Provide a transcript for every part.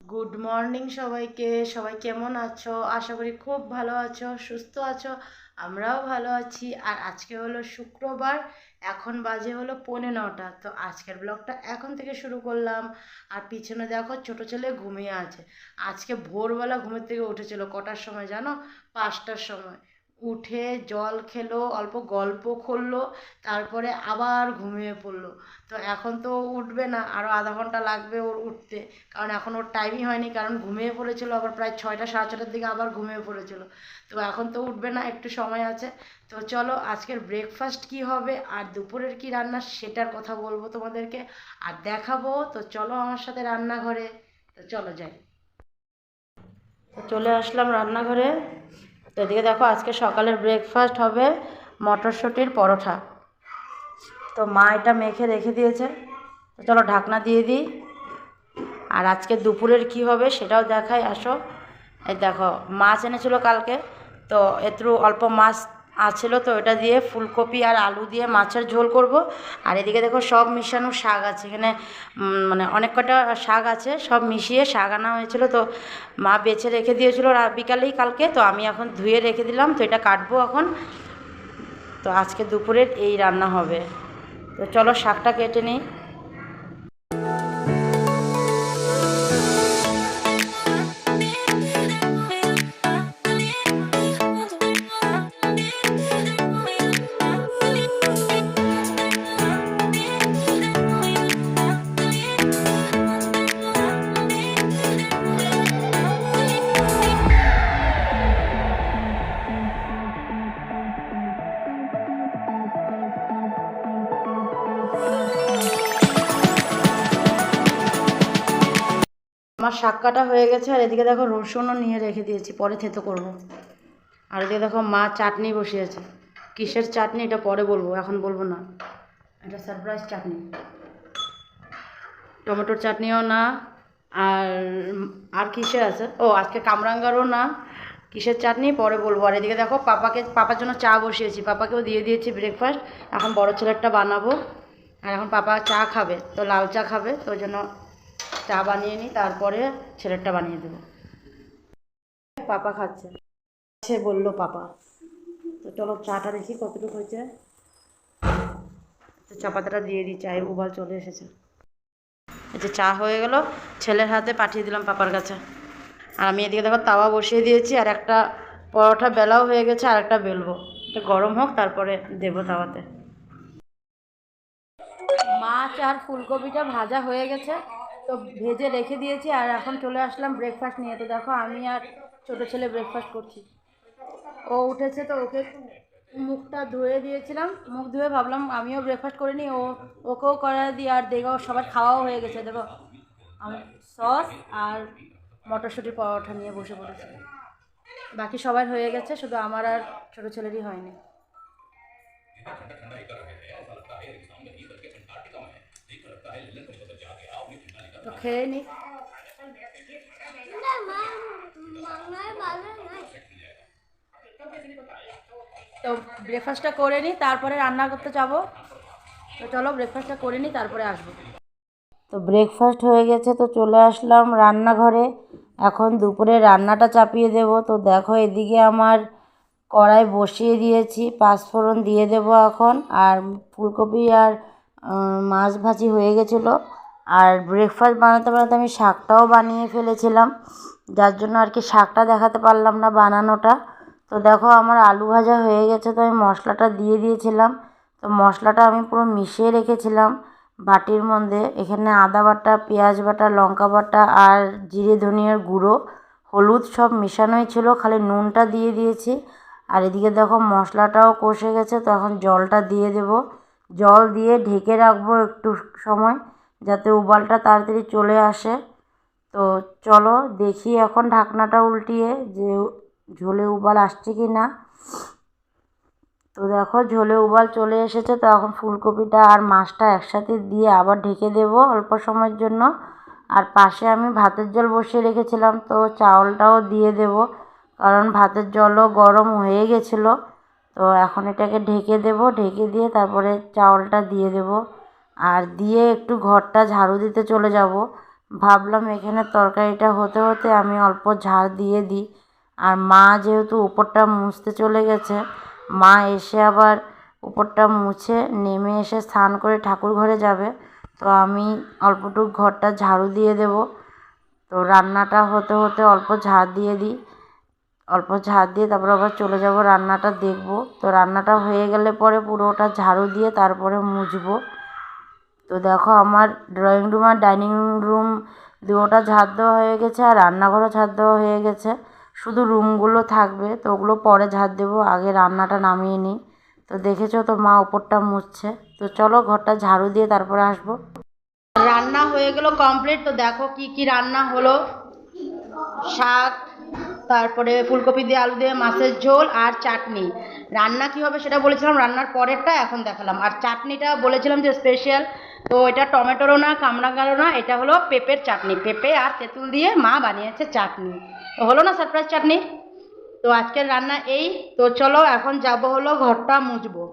Good morning সবাইকে। সবাই কেমন আছো? আশা করি খুব ভালো আছো, সুস্থ আছো, আমরাও ভালো আছি। আর আজকে হলো শুক্রবার, এখন বাজে হলো পৌনে নটা। তো আজকের ব্লগটা এখন থেকে শুরু করলাম। আর পিছনে দেখো ছোট ছেলে ঘুমিয়ে আছে। আজকে ভোরবেলা ঘুমের থেকে উঠেছিল। কটার সময় জানো? পাঁচটার সময়। উঠে জল খেলো, অল্প গল্প করল, তারপরে আবার ঘুমিয়ে পড়ল। তো এখন তো উঠবে না আরও আধা ঘণ্টা লাগবে ওর উঠতে। কারণ এখন ওর টাইমই হয়নি, কারণ ঘুমিয়ে পড়েছিল, আবার প্রায় ছয়টা, সাড়ে ছটার দিকে আবার ঘুমিয়ে পড়েছিল। তো এখন তো উঠবে না, একটু সময় আছে। তো চলো, আজকের ব্রেকফাস্ট কি হবে আর দুপুরের কি রান্না সেটার কথা বলব তোমাদেরকে। আর দেখাবো, তো চলো আমার সাথে রান্নাঘরে। তো চলো যাই। চলে আসলাম রান্নাঘরে। তো এদিকে দেখো আজকে সকালের ব্রেকফাস্ট হবে মটরশুঁটির পরোঠা। তো মা এটা মেখে রেখে দিয়েছে। চলো ঢাকনা দিয়ে দিই। আর আজকে দুপুরের কি হবে সেটাও দেখাই, আসো। এই দেখো, মাছ এনেছিল কালকে। তো একটু অল্প মাছ আছিল তো, এটা দিয়ে ফুলকপি আর আলু দিয়ে মাছের ঝোল করব। আর এদিকে দেখো সব মিশানো শাক আছে, এখানে মানে অনেক কটা শাক আছে, সব মিশিয়ে শাক আনা হয়েছিল তো মা বেছে রেখে দিয়েছিল বিকালেই কালকে, তো আমি এখন ধুয়ে রেখে দিলাম, তো এটা কাটবো এখন। তো আজকে দুপুরের এই রান্না হবে। তো চলো শাকটা কেটে নিই। আমার শাক কাটা হয়ে গেছে আর এদিকে দেখো রসুনও নিয়ে রেখে দিয়েছি, পরে থেতো করব। আর এদিকে দেখো মা চাটনি বসিয়েছে। কিসের চাটনি এটা পরে বলব, এখন বলব না। এটা সারপ্রাইজ চাটনি। টমেটোর চাটনিও না, আর আর কিসের আছে? ও, আজকে কামরাঙ্গারও না, কিসের চাটনি পরে বলব। আর এদিকে দেখো পাপাকে, পাপার জন্য চা বসিয়েছি, পাপাকেও দিয়ে দিয়েছি ব্রেকফাস্ট এখন বড় ছেলেরটা বানাবো। আর এখন পাপা চা খাবে, তো লাল চা খাবে, তো জন্য চা বানিয়ে নিই, তারপরে ছেলেরটা বানিয়ে দেবো। পাপা খাচ্ছে। সে বলল, পাপা, তো চলো চাটা দেখি কতটুকু হয়েছে চা পাতাটা দিয়ে দিই চায়ের উবাল চলে এসেছে। যে চা হয়ে গেল, ছেলের হাতে পাঠিয়ে দিলাম পাপার কাছে। আর আমি এদিকে দেখো তাওয়া বসিয়ে দিয়েছি, আর একটা পরোটা বেলাও হয়ে গেছে, আর একটা বেলবো। এটা গরম হোক, তারপরে দেবো তাওয়াতে। মাছ আর ফুলকপিটা ভাজা হয়ে গেছে। তো ভেজে রেখে দিয়েছি আর এখন চলে আসলাম ব্রেকফাস্ট নিয়ে। তো দেখো, আমি আর ছোটো ছেলে ব্রেকফাস্ট করছি। ও উঠেছে তো ওকে মুখটা ধুয়ে দিয়েছিলাম। মুখ ধুয়ে ভাবলাম আমিও ব্রেকফাস্ট করে নিই। ও, ওকেও করা দিই আর দেখো, সবার খাওয়াও হয়ে গেছে। দেখো সস আর মটরশুঁটির পরোটা নিয়ে বসে পড়েছি। বাকি সবার হয়ে গেছে, শুধু আমার আর ছোটো ছেলেরই হয়নি। খেয়ে নিই তো ব্রেকফাস্টটা করে নিই তারপরে রান্না করতে যাব। তো চলো ব্রেকফাস্টটা করে নিই তারপরে আসব। তো ব্রেকফাস্ট হয়ে গেছে তো চলে আসলাম রান্নাঘরে। এখন দুপুরে রান্নাটা চাপিয়ে দেব। তো দেখো এদিকে আমার কড়াই বসিয়ে দিয়েছি পাঁচফোড়ন দিয়ে দেব এখন। আর ফুলকপি আর মাছ ভাজি হয়ে গেছিল। আর ব্রেকফাস্ট বানাতে বানাতে আমি শাকটাও বানিয়ে ফেলেছিলাম। যার জন্য আর কি শাকটা দেখাতে পারলাম না বানানোটা। তো দেখো আমার আলু ভাজা হয়ে গেছে, তো আমি মশলাটা দিয়ে দিয়েছিলাম। তো মশলাটা আমি পুরো মিশিয়ে রেখেছিলাম বাটির মধ্যে। এখানে আদা বাটা, পেঁয়াজ বাটা, লঙ্কা বাটা আর জিরে, ধনিয়ার গুঁড়ো, হলুদ সব মেশানোই ছিল। খালি নুনটা দিয়ে দিয়েছি। আর এদিকে দেখো মশলাটাও কষে গেছে, তো এখন জলটা দিয়ে দেব। জল দিয়ে ঢেকে রাখব একটু সময়। যাতে উবালটা তাড়াতাড়ি চলে আসে। তো চলো দেখি এখন ঢাকনাটা উল্টিয়ে যে ঝোলে উবাল আসছে কি না। তো দেখো ঝোলে উবাল চলে এসেছে, তো এখন ফুলকপিটা আর মাছটা একসাথে দিয়ে আবার ঢেকে দেব অল্প সময়ের জন্য। আর পাশে আমি ভাতের জল বসিয়ে রেখেছিলাম, তো চাউলটাও দিয়ে দেব। কারণ ভাতের জলও গরম হয়ে গেছিল, তো এখন এটাকে ঢেকে দেব। ঢেকে দিয়ে তারপরে চাউলটা দিয়ে দেব। আর দিয়ে একটু ঘরটা ঝাড়ু দিতে চলে যাব। ভাবলাম এখানে তরকারিটা হতে হতে আমি অল্প ঝাড় দিয়ে দিই। আর মা যেহেতু উপরটা মুছতে চলে গেছে, মা এসে আবার উপরটা মুছে নেমে এসে স্নান করে ঠাকুর ঘরে যাবে। তো আমি অল্পটুকু ঘরটা ঝাড়ু দিয়ে দেব। তো রান্নাটা হতে হতে অল্প ঝাড় দিয়ে দিই। অল্প ঝাড় দিয়ে তারপর আবার চলে যাব রান্নাটা দেখব। তো রান্নাটা হয়ে গেলে পরে পুরোটা ঝাড়ু দিয়ে তারপরে মুছবো। তো দেখো আমার ড্রয়িং রুম আর ডাইনিং রুম দুটোটা ঝাড় দেওয়া হয়ে গেছে আর রান্নাঘরও ঝাড় দেওয়া হয়ে গেছে। শুধু রুমগুলো থাকবে, তো ওগুলো পরে ঝাড় দেবো, আগে রান্নাটা নামিয়ে নিই। তো দেখেছ তো মা ওপরটা মুছছে। তো চলো ঘরটা ঝাড়ু দিয়ে তারপরে আসব। রান্না হয়ে গেল কমপ্লিট তো দেখো কি কি রান্না হলো? শাক তারপরে ফুলকপি দিয়ে আলু দিয়ে মাছের ঝোল আর চাটনি। রান্না কি হবে সেটা বলেছিলাম, রান্নার পরেরটা এখন দেখালাম। আর চাটনিটা বলেছিলাম যে স্পেশাল তো এটা টমেটোরও না কামরাঙ্গারও না, এটা হলো পেঁপের চাটনি। পেঁপে আর তেঁতুল দিয়ে মা বানিয়েছে চাটনি। তো হলো না সারপ্রাইজ চাটনি? তো আজকের রান্না এই, তো চলো এখন যাব হলো ঘরটা মুছবো।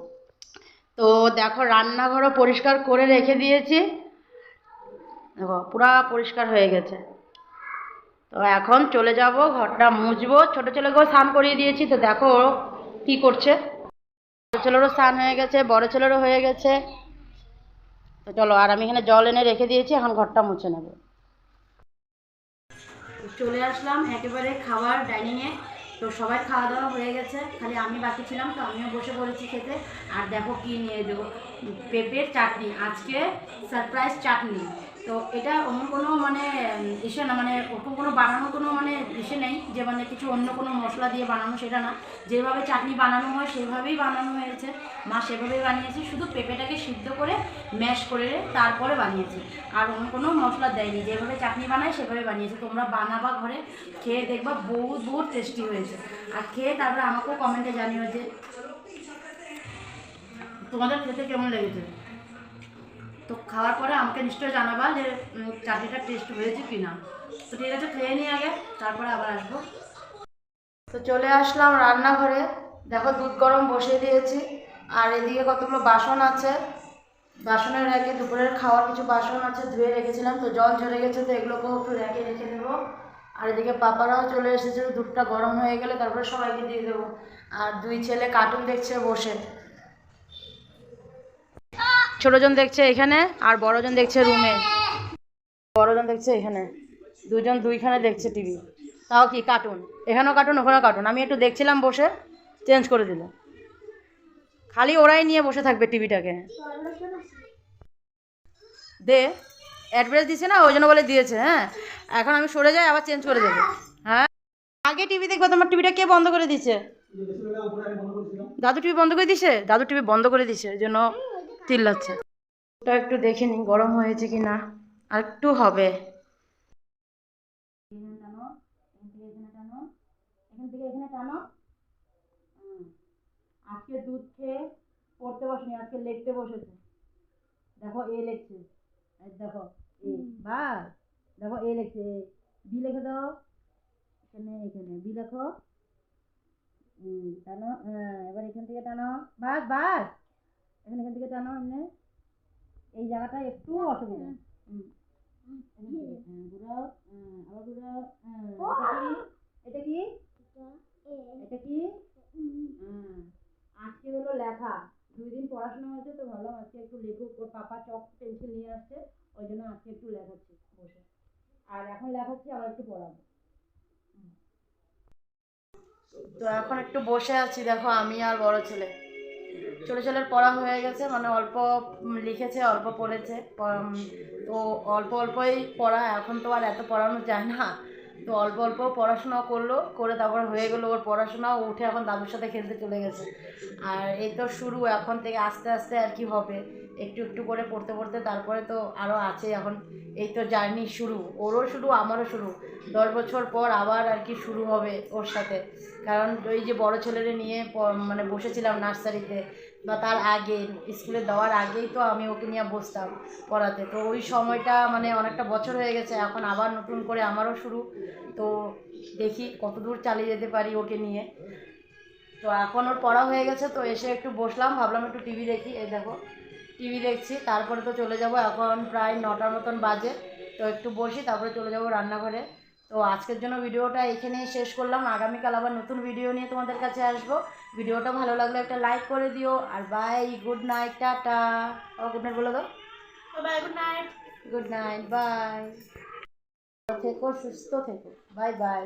তো দেখো রান্নাঘরও পরিষ্কার করে রেখে দিয়েছি। দেখো, পুরা পরিষ্কার হয়ে গেছে। তো এখন চলে যাব, ঘরটা মুছবো। ছোটো ছেলেকেও স্নান করিয়ে দিয়েছি, তো দেখো কী করছে। ছোটো ছেলেরও স্নান হয়ে গেছে, বড় ছেলেরও হয়ে গেছে। তো চলো, আর আমি এখানে জল এনে রেখে দিয়েছি, এখন ঘরটা মুছে নেব। চলে আসলাম একেবারে খাবার ডাইনিংয়ে। তো সবাই খাওয়া দাওয়া হয়ে গেছে, খালি আমি বাকি ছিলাম, তো আমিও বসে পড়েছি খেতে। আর দেখো কি নিয়ে দেবো পেঁপের চাটনি, আজকে সারপ্রাইজ চাটনি। তো এটা অন্য কোনো মানে ইসে না মানে ওরকম কোনো বানানো কোনো মানে ইসে নেই যে মানে কিছু অন্য কোনো মশলা দিয়ে বানানো, সেটা না। যেভাবে চাটনি বানানো হয়, সেভাবেই বানানো হয়েছে। মা সেভাবেই বানিয়েছে, শুধু পেঁপেটাকে সিদ্ধ করে ম্যাশ করে তারপরে বানিয়েছে। আর অন্য কোনো মশলা দেয়নি। যেভাবে চাটনি বানায়, সেভাবে বানিয়েছে। তোমরা বানাবা ঘরে, খেয়ে দেখবা বহুত বহুত টেস্টি হয়েছে। আর খেয়ে তারপরে আমাকেও কমেন্টে জানিও যে তোমাদের খেতে কেমন লেগেছে? খাওয়ার পরে আমাকে নিশ্চয়ই জানাবা যে চাটনিটা টেস্ট হয়েছে কি না তো ঠিক আছে, খেয়ে নিই আগে, তারপরে আবার আসব। তো চলে আসলাম রান্নাঘরে। দেখো দুধ গরম বসিয়ে দিয়েছি। আর এদিকে কতগুলো বাসন আছে। বাসনের র্যাকে দুপুরের খাওয়ার কিছু বাসন আছে, ধুয়ে রেখেছিলাম। তো জল ঝরে গেছে, তো এগুলোকেও একটু র্যাকে রেখে দেবো। আর এদিকে পাপারাও চলে এসেছে, দুধটা গরম হয়ে গেলে তারপরে সবাইকে দিয়ে দেবো। আর দুই ছেলে কার্টুন দেখছে বসে। ছোটজন দেখছে এখানে আর বড়জন দেখছে রুমে বড়জন দেখছে এখানে। দুজন দুইখানে দেখছে টিভি তাও কি কার্টুন এখানেও কার্টুন ওখানেও কার্টুন আমি একটু দেখছিলাম বসে চেঞ্জ করে দিল খালি ওরাই নিয়ে বসে থাকবে টিভিটাকে দে অ্যাড্রেস দিছে না? ওই জন্য বলে দিয়েছে হ্যাঁ? এখন আমি সরে যাই, আবার চেঞ্জ করে দেবো। হ্যাঁ? আগে টিভি দেখব, তোমার টিভিটা কে বন্ধ করে দিচ্ছে দাদু টিভি বন্ধ করে দিছে? দাদু টিভি বন্ধ করে দিছে জন্য চিল্লাচ্ছে ওটা একটু দেখে নিই গরম হয়েছে কি না। আর একটু হবে। এখান থেকে এখানে টানো হুম। আজকে দুধ খেয়ে পড়তে বসেনি আজকে লিখতে বসেছে। দেখো এ লিখছে। দেখো এ বা দেখো এ লিখছে বি লিখে দাও এখানে এখানে বি লেখো। হুম টানো হ্যাঁ এবার এখান থেকে টানো। বাস বাস। এখানে এখান থেকে টানো এমনি এই জায়গাটা একটু অসুবিধা। এখান হ্যাঁ, এটা কি? এটা কি? আজকে হলো লেখা। দুই দিন পড়াশোনা হয়েছে তো ভাবলাম আজকে একটু লেখুক ওর পাপা চক পেন্সিল নিয়ে আসছে ওই জন্য আজকে একটু লেখাচ্ছি বসে। আর এখন লেখাচ্ছি আবার একটু পড়াবো। তো এখন একটু বসে আছি দেখো আমি আর বড় ছেলে। ছোটো ছেলের পড়া হয়ে গেছে মানে অল্প লিখেছে, অল্প পড়েছে তো অল্প অল্পই পড়া, এখন তো আর এত পড়ানো যায় না। তো অল্প অল্প পড়াশোনা করল, করে তারপর হয়ে গেলো ওর পড়াশোনা ও উঠে এখন দাদুর সাথে খেলতে চলে গেছে। আর এই তো শুরু, এখন থেকে আস্তে আস্তে আর কি হবে। একটু একটু করে পড়তে পড়তে তারপরে তো আরও আছে এখন। এই তো জার্নি শুরু, ওরও শুরু, আমারও শুরু। দশ বছর পর আবার আর কি শুরু হবে ওর সাথে। কারণ ওই যে বড় ছেলেরে নিয়ে মানে বসেছিলাম নার্সারিতে বা তার আগে, স্কুলে দেওয়ার আগেই তো আমি ওকে নিয়ে বসতাম পড়াতে। তো ওই সময়টা মানে অনেকটা বছর হয়ে গেছে, এখন আবার নতুন করে আমারও শুরু। তো দেখি কত দূর চালিয়ে যেতে পারি ওকে নিয়ে। তো এখন ওর পড়া হয়ে গেছে, তো এসে একটু বসলাম, ভাবলাম একটু টিভি দেখি। এই দেখো, টিভি দেখছি, তারপরে তো চলে যাব এখন প্রায় নটার মতন বাজে। তো একটু বসি, তারপরে চলে যাব রান্নাঘরে। তো আজকের জন্য ভিডিওটা এখানেই শেষ করলাম। আগামীকাল আবার নতুন ভিডিও নিয়ে তোমাদের কাছে আসব। ভিডিওটা ভালো লাগলে একটা লাইক করে দিও। আর বাই গুড নাইট টাটা। ও গুড নাইট বলে দাও। Bye good night good night bye থেকো সুস্থ থেকো। Bye bye